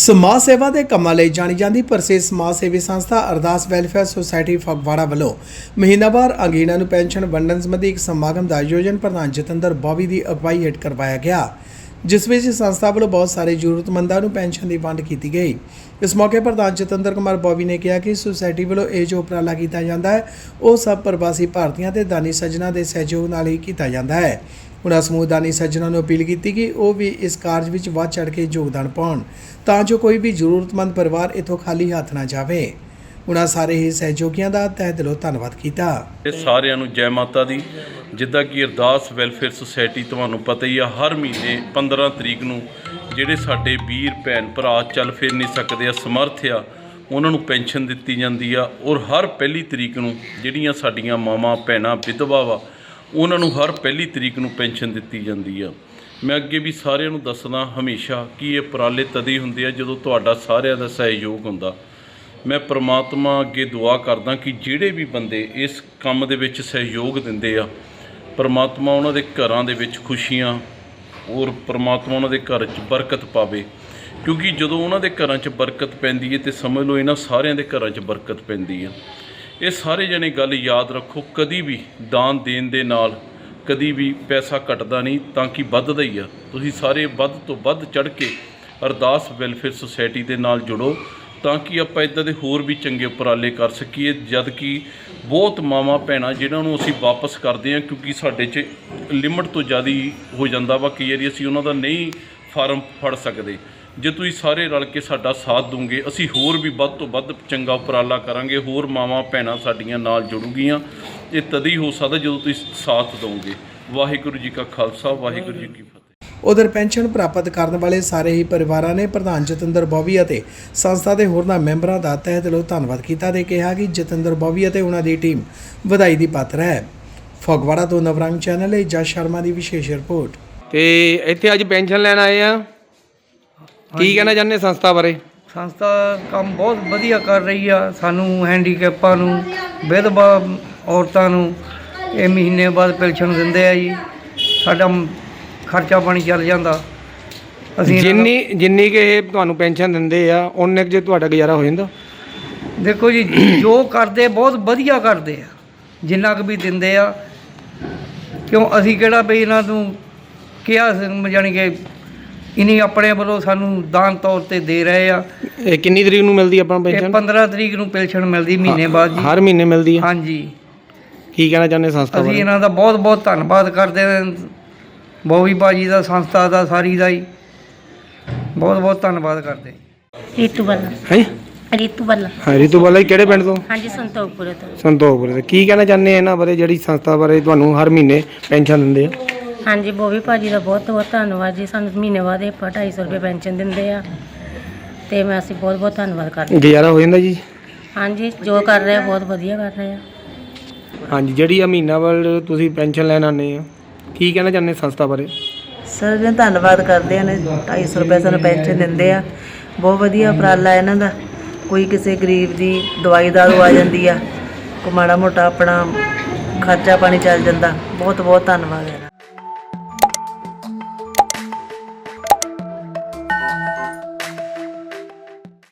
ਸਮਾਜ ਸੇਵਾ ਦੇ ਕੰਮਾਂ ਲਈ ਜਾਣੀ ਜਾਂਦੀ ਪ੍ਰਸਿੱਧ ਸਮਾਜ ਸੇਵੀ ਸੰਸਥਾ ਅਰਦਾਸ ਵੈਲਫੇਅਰ ਸੁਸਾਇਟੀ ਫਗਵਾੜਾ ਵੱਲੋਂ ਮਹੀਨਾਵਾਰ ਅੰਗੀਨਾ ਨੂੰ ਪੈਨਸ਼ਨ ਵੰਡਣ ਸੰਬੰਧੀ ਇੱਕ ਸਮਾਗਮ ਦਾ ਆਯੋਜਨ ਪ੍ਰਧਾਨ ਜਤਿੰਦਰ ਬੋਵੀ ਦੀ ਅਗਵਾਈ ਹੇਠ ਕਰਵਾਇਆ ਗਿਆ। ਜਿਸ ਵਿੱਚ ਸੰਸਥਾ ਵੱਲੋਂ ਬਹੁਤ ਸਾਰੇ ਜ਼ਰੂਰਤਮੰਦਾਂ ਨੂੰ ਪੈਨਸ਼ਨ ਦੀ ਵੰਡ ਕੀਤੀ ਗਈ। ਇਸ ਮੌਕੇ ਪ੍ਰਧਾਨ ਜਤਿੰਦਰ ਕੁਮਾਰ ਬੋਵੀ ਨੇ ਕਿਹਾ ਕਿ ਸੁਸਾਇਟੀ ਵੱਲੋਂ ਇਹ ਜੋ ਉਪਰਾਲਾ ਕੀਤਾ ਜਾਂਦਾ ਹੈ, ਉਹ ਸਭ ਪ੍ਰਵਾਸੀ ਭਾਰਤੀਆਂ ਤੇ ਦਾਨੀ ਸੱਜਣਾ ਦੇ ਸਹਿਯੋਗ ਨਾਲ ਹੀ ਕੀਤਾ ਜਾਂਦਾ ਹੈ। ਉਹਨਾਂ ਸਮੂਹ ਦਾਨੀ ਸੱਜਣਾ ਨੂੰ ਅਪੀਲ ਕੀਤੀ ਕਿ ਉਹ ਵੀ ਇਸ ਕਾਰਜ ਵਿੱਚ ਵੱਧ ਚੜ੍ਹ ਕੇ ਯੋਗਦਾਨ ਪਾਉਣ, ਤਾਂ ਜੋ ਕੋਈ ਵੀ ਜ਼ਰੂਰਤਮੰਦ ਪਰਿਵਾਰ ਇਥੋਂ ਖਾਲੀ ਹੱਥ ਨਾ ਜਾਵੇ। ਉਹਨਾਂ ਸਾਰੇ ਹੀ ਸਹਿਯੋਗੀਆਂ ਦਾ ਤਹਿ ਦਿਲੋਂ ਧੰਨਵਾਦ ਕੀਤਾ। ਇਹ ਸਾਰਿਆਂ ਨੂੰ ਜੈ ਮਾਤਾ ਦੀ। ਜਿੱਦਾਂ ਕਿ ਅਰਦਾਸ ਵੈਲਫੇਅਰ ਸੁਸਾਇਟੀ ਤੁਹਾਨੂੰ ਪਤਾ ਹੀ ਆ, ਹਰ ਮਹੀਨੇ 15 ਤਰੀਕ ਨੂੰ ਜਿਹੜੇ ਸਾਡੇ ਵੀਰ, ਭੈਣ, ਭਰਾ ਚੱਲ ਫਿਰ ਨਹੀਂ ਸਕਦੇ ਆ, ਸਮਰਥ ਆ, ਉਹਨਾਂ ਨੂੰ ਪੈਨਸ਼ਨ ਦਿੱਤੀ ਜਾਂਦੀ ਆ ਔਰ ਹਰ ਪਹਿਲੀ ਤਰੀਕ ਨੂੰ ਜਿਹੜੀਆਂ ਸਾਡੀਆਂ ਮਾਵਾਂ, ਭੈਣਾਂ, ਵਿਧਵਾ ਵਾ, ਉਹਨਾਂ ਨੂੰ ਹਰ ਪਹਿਲੀ ਤਰੀਕ ਨੂੰ ਪੈਨਸ਼ਨ ਦਿੱਤੀ ਜਾਂਦੀ ਆ। ਮੈਂ ਅੱਗੇ ਵੀ ਸਾਰਿਆਂ ਨੂੰ ਦੱਸਦਾ ਹਮੇਸ਼ਾ ਕਿ ਇਹ ਉਪਰਾਲੇ ਤਦੇ ਹੁੰਦੇ ਆ ਜਦੋਂ ਤੁਹਾਡਾ ਸਾਰਿਆਂ ਦਾ ਸਹਿਯੋਗ ਹੁੰਦਾ। ਮੈਂ ਪ੍ਰਮਾਤਮਾ ਅੱਗੇ ਦੁਆ ਕਰਦਾ ਕਿ ਜਿਹੜੇ ਵੀ ਬੰਦੇ ਇਸ ਕੰਮ ਦੇ ਵਿੱਚ ਸਹਿਯੋਗ ਦਿੰਦੇ ਆ, ਪ੍ਰਮਾਤਮਾ ਉਹਨਾਂ ਦੇ ਘਰਾਂ ਦੇ ਵਿੱਚ ਖੁਸ਼ੀਆਂ ਔਰ ਪ੍ਰਮਾਤਮਾ ਉਹਨਾਂ ਦੇ ਘਰ 'ਚ ਬਰਕਤ ਪਾਵੇ। ਕਿਉਂਕਿ ਜਦੋਂ ਉਹਨਾਂ ਦੇ ਘਰਾਂ 'ਚ ਬਰਕਤ ਪੈਂਦੀ ਹੈ ਤੇ ਸਮਝ ਲਓ ਇਹਨਾਂ ਸਾਰਿਆਂ ਦੇ ਘਰਾਂ 'ਚ ਬਰਕਤ ਪੈਂਦੀ ਹੈ ਇਹ ਸਾਰੇ ਜਣੇ ਗੱਲ ਯਾਦ ਰੱਖੋ, ਕਦੀ ਵੀ ਦਾਨ ਦੇਣ ਦੇ ਨਾਲ ਕਦੀ ਵੀ ਪੈਸਾ ਘਟਦਾ ਨਹੀਂ, ਤਾਂ ਕਿ ਵੱਧਦਾ ਹੀ ਆ। ਤੁਸੀਂ ਸਾਰੇ ਵੱਧ ਤੋਂ ਵੱਧ ਚੜ ਕੇ ਅਰਦਾਸ ਵੈਲਫੇਅਰ ਸੁਸਾਇਟੀ ਦੇ ਨਾਲ ਜੁੜੋ। ਤਾਂ ਕਿ ਆਪਾਂ ਇਦਾਂ ਦੇ ਹੋਰ ਵੀ ਚੰਗੇ ਉਪਰਾਲੇ ਕਰ ਸਕੀਏ, ਜਦ ਕਿ ਬਹੁਤ ਮਾਵਾਂ ਭੈਣਾਂ ਜਿਨ੍ਹਾਂ ਨੂੰ ਅਸੀਂ ਵਾਪਸ ਕਰਦੇ ਹਾਂ, ਕਿਉਂਕਿ ਸਾਡੇ 'ਚ ਲਿਮਟ ਤੋਂ ਜ਼ਿਆਦਾ ਹੋ ਜਾਂਦਾ ਵਾ, ਕਈ ਵਾਰੀ ਅਸੀਂ ਉਹਨਾਂ ਦਾ ਨਹੀਂ ਫਾਰਮ ਫੜ ਸਕਦੇ। ਜੇ ਤੁਸੀਂ ਸਾਰੇ ਰਲ ਕੇ ਸਾਡਾ ਸਾਥ ਦੋਗੇ, ਅਸੀਂ ਹੋਰ ਵੀ ਵੱਧ ਤੋਂ ਵੱਧ ਚੰਗਾ ਉਪਰਾਲਾ ਕਰਾਂਗੇ, ਹੋਰ ਮਾਵਾਂ ਭੈਣਾਂ ਸਾਡੀਆਂ ਨਾਲ ਜੁੜੂਗੀਆਂ, ਇਹ ਤਦ ਹੀ ਹੋ ਸਕਦਾ ਜਦੋਂ ਤੁਸੀਂ ਸਾਥ ਦੋਗੇ। ਵਾਹਿਗੁਰੂ ਜੀ ਕਾ ਖਾਲਸਾ, ਵਾਹਿਗੁਰੂ ਜੀ ਕੀ ਫਤਿਹ। ਉਧਰ ਪੈਨਸ਼ਨ ਪ੍ਰਾਪਤ ਕਰਨ ਵਾਲੇ ਸਾਰੇ ਹੀ ਪਰਿਵਾਰਾਂ ਨੇ ਪ੍ਰਧਾਨ ਜਤਿੰਦਰ ਬੋਵੀ ਅਤੇ ਸੰਸਥਾ ਦੇ ਹੋਰਨਾਂ ਮੈਂਬਰਾਂ ਦਾ ਤਹਿ ਦਿਲੋਂ ਧੰਨਵਾਦ ਕੀਤਾ ਤੇ ਕਿਹਾ ਕਿ ਜਤਿੰਦਰ ਬੋਵੀ ਅਤੇ ਉਹਨਾਂ ਦੀ ਟੀਮ ਵਧਾਈ ਦੀ ਪਾਤਰ ਹੈ। ਫਗਵਾੜਾ ਤੋਂ ਨਵਰੰਗ ਚੈਨਲ ਲਈ ਜਸ ਸ਼ਰਮਾ ਦੀ ਵਿਸ਼ੇਸ਼ ਰਿਪੋਰਟ। ਤੇ ਇੱਥੇ ਅੱਜ ਪੈਨਸ਼ਨ ਲੈਣ ਆਏ ਆ। ਕੀ ਕਹਿਣਾ ਚਾਹੁੰਦੇ ਸੰਸਥਾ ਬਾਰੇ? ਸੰਸਥਾ ਕੰਮ ਬਹੁਤ ਵਧੀਆ ਕਰ ਰਹੀ ਆ ਸਾਨੂੰ ਹੈਂਡੀਕੈਪਾਂ ਨੂੰ ਵਿਧਵਾ ਔਰਤਾਂ ਨੂੰ ਇਹ ਮਹੀਨੇ ਬਾਅਦ ਪੈਨਸ਼ਨ ਦਿੰਦੇ ਆ ਜੀ। ਸਾਡਾ ਖਰਚਾ ਪਾਣੀ ਚੱਲ ਜਾਂਦਾ। ਅਸੀਂ ਜਿੰਨੀ ਜਿੰਨੀ ਕਿ ਇਹ ਤੁਹਾਨੂੰ ਪੈਨਸ਼ਨ ਦਿੰਦੇ ਆ ਉਹਨੇ ਜੇ ਤੁਹਾਡਾ ਗੁਜ਼ਾਰਾ ਹੋ ਜਾਂਦਾ। ਦੇਖੋ ਜੀ ਜੋ ਕਰਦੇ ਬਹੁਤ ਵਧੀਆ ਕਰਦੇ ਆ। ਜਿੰਨਾ ਕੁ ਵੀ ਦਿੰਦੇ ਆ। ਕਿਉਂ ਅਸੀਂ ਕਿਹੜਾ ਵੀ ਇਹਨਾਂ ਨੂੰ ਕਿਹਾ ਜਾਣੀ ਕਿ ਇਨੀ ਆਪਣੇ ਵੱਲੋਂ ਸਾਨੂੰ ਦਾਨ ਤੌਰ ਤੇ ਦੇ ਰਹੇ ਆ। ਇਹ ਕਿੰਨੀ ਤਰੀਕ ਨੂੰ ਮਿਲਦੀ ਆਪਾਂ ਪੈਨਸ਼ਨ? 15 ਤਰੀਕ ਨੂੰ ਪੈਨਸ਼ਨ ਮਿਲਦੀ ਮਹੀਨੇ ਬਾਅਦ ਜੀ। ਹਰ ਮਹੀਨੇ ਮਿਲਦੀ ਆ। ਹਾਂਜੀ। ਕੀ ਕਹਿਣਾ ਚਾਹੁੰਦੇ ਸੰਸਥਾ ਅਸੀਂ ਬਾਰੇ? ਇਹਨਾਂ ਦਾ ਬਹੁਤ ਬਹੁਤ ਧੰਨਵਾਦ ਕਰਦੇ ਹਾਂ। ਬੋਵੀ ਬਾਜੀ ਦਾ ਸੰਸਥਾ ਦਾ ਸਾਰੀ ਦਾ ਹੀ। ਬਹੁਤ ਬਹੁਤ ਧੰਨਵਾਦ ਕਰਦੇ। ਰੀਤੂ ਬੱਲਾ। ਹੈ? ਰੀਤੂ ਬੱਲਾ। ਹਾਂ ਰਿਤੂ ਵਾਲਾ ਕਿਹੜੇ ਪਿੰਡ ਤੋਂ? ਹਾਂਜੀ ਸੰਤੋਖਪੁਰੇ ਤੋਂ। ਸੰਤੋਖਪੁਰ ਤੋਂ। ਕੀ ਕਹਿਣਾ ਚਾਹੁੰਦੇ ਆ ਇਹਨਾਂ ਬਾਰੇ ਜਿਹੜੀ ਸੰਸਥਾ ਬਾਰੇ ਤੁਹਾਨੂੰ ਹਰ ਮਹੀਨੇ ਪੈਨਸ਼ਨ ਦਿੰਦੇ ਆ? ਹਾਂਜੀ ਬੋਵੀ ਭਾਜੀ ਦਾ ਬਹੁਤ ਬਹੁਤ ਧੰਨਵਾਦ ਜੀ। ਸਾਨੂੰ ਮਹੀਨੇ ਬਾਅਦ ਇਹ 250 ਰੁਪਏ ਪੈਨਸ਼ਨ ਦਿੰਦੇ ਆ। ਤੇ ਮੈਂ ਅਸੀਂ ਬਹੁਤ ਬਹੁਤ ਧੰਨਵਾਦ ਕਰਦੇ ਗੁਜ਼ਾਰਾ ਹੋ ਜਾਂਦਾ ਜੀ? ਹਾਂਜੀ ਜੋ ਕਰ ਰਹੇ ਆ ਬਹੁਤ ਵਧੀਆ ਕਰ ਰਹੇ ਆ। ਹਾਂਜੀ ਜਿਹੜੀ ਆ ਮਹੀਨਾ ਵੱਲ ਤੁਸੀਂ ਪੈਨਸ਼ਨ ਲੈਣ ਆਉਂਦੇ ਆ ਕੀ ਕਹਿਣਾ ਚਾਹੁੰਦੇ ਸੰਸਥਾ ਬਾਰੇ? ਸਰ, ਜੀ, ਧੰਨਵਾਦ ਕਰਦੇ ਹਨ 250 ਰੁਪਏ ਸਾਨੂੰ ਪੈਨਸ਼ਨ ਦਿੰਦੇ ਆ। ਬਹੁਤ ਵਧੀਆ ਉਪਰਾਲਾ ਇਹਨਾਂ ਦਾ। ਕੋਈ ਕਿਸੇ ਗਰੀਬ ਦੀ ਦਵਾਈ ਦਾਰੂ ਆ ਜਾਂਦੀ ਆ ਕੋ ਮਾੜਾ ਮੋਟਾ ਆਪਣਾ ਖਰਚਾ ਪਾਣੀ ਚੱਲ ਜਾਂਦਾ। ਬਹੁਤ ਬਹੁਤ ਧੰਨਵਾਦ ਹੈ ਇਹਨਾਂ ਦਾ।